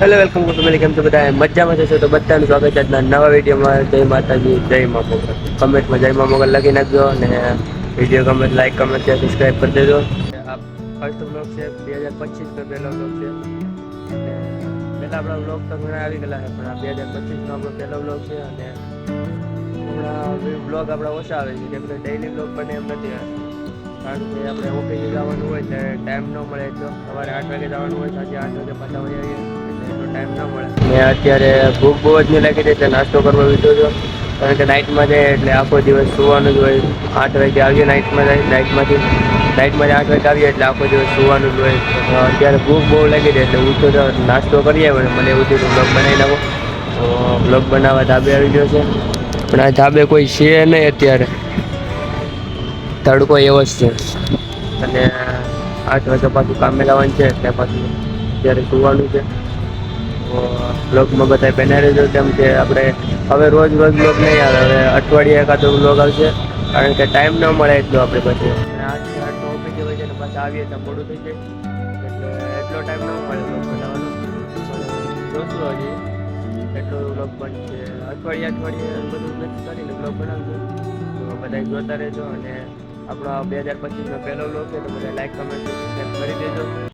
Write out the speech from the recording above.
Hello welcome to family કેમ છો બધા મજામાં જશો તો બધાનું સ્વાગત છે આજના નવા વિડીયોમાં. જય માતાજી, જય મા મોગલ. કમેન્ટમાં જય મા મોગલ લખી નાખજો અને વીડિયો ગમે લાઈક કમેન્ટ છે સબસ્ક્રાઈબ કરી દેજો. આ ફર્સ્ટ બ્લોગ છે, બે હજાર પચીસનો પહેલો બ્લોગ છે. પહેલાં આપણા બ્લોગ તો ઘણા આવી ગયેલા છે, પણ આ બે હજાર પચીસનો આપણો પહેલો બ્લોગ છે. અને હમણાં બ્લોગ આપણા ઓછા આવે છે, કેમ કે ડેઈલી બ્લોગ બને એમ નથી કારણ કે આપણે ઓફિસે જવાનું હોય એટલે ટાઈમ ન મળે તો સવારે આઠ વાગે જવાનું હોય સાંજે આઠ વાગે પાછા વહી આવીએ, એટલે એટલો ટાઈમ ન મળે. મેં અત્યારે ભૂખ બહુ જ નહીં લાગી રહી એટલે નાસ્તો કરવા વીધો છો કારણ કે નાઇટમાં જાય એટલે આખો દિવસ સુવાનું જ હોય. આઠ વાગે આવીએ નાઇટમાં જાય નાઇટમાંથી નાઇટમાં આઠ વાગે આવીએ એટલે આખો દિવસ સુવાનું જ હોય. અત્યારે ભૂખ બહુ લાગી જાય એટલે હું તો નાસ્તો કરી આવ્યો મને એવું થયું બ્લોગ બનાવી નાખો. તો બ્લોગ બનાવવા ધાબે આવી ગયો છે. પણ આ ધાબે કોઈ છે નહીં અત્યારે. તડકો એવો જ છે. અને આઠ વાગે પાછું કામે લાવવાનું છે, એટલે પાછું ત્યારે સુવાનું છે. તો બ્લોગમાં બધા પહેલા રહેજો, કેમ કે આપણે હવે રોજ રોજ બ્લોગ નહીં આવે, હવે અઠવાડિયે એકાદો બ્લોગ આવશે, કારણ કે ટાઈમ ન મળે એટલો આપણે પછી. આઠ આઠ ઓફિસે હોય છે પાછા આવીએ તો મોડું થઈ જાય. એટલે એટલો ટાઈમ ન મળે બ્લોગ જોશું હજી એટલો બ્લોગ બનશે. અઠવાડિયે અઠવાડિયે બધું મિક્સ કરીને બ્લોગ બનાવજો તો બધા જોતા રહેજો અને આપણો બે હજાર પચીસનો પહેલો બ્લોગ છે તો બધા લાઈક કમેન્ટ સબસ્ક્રાઈબ કરી દેજો.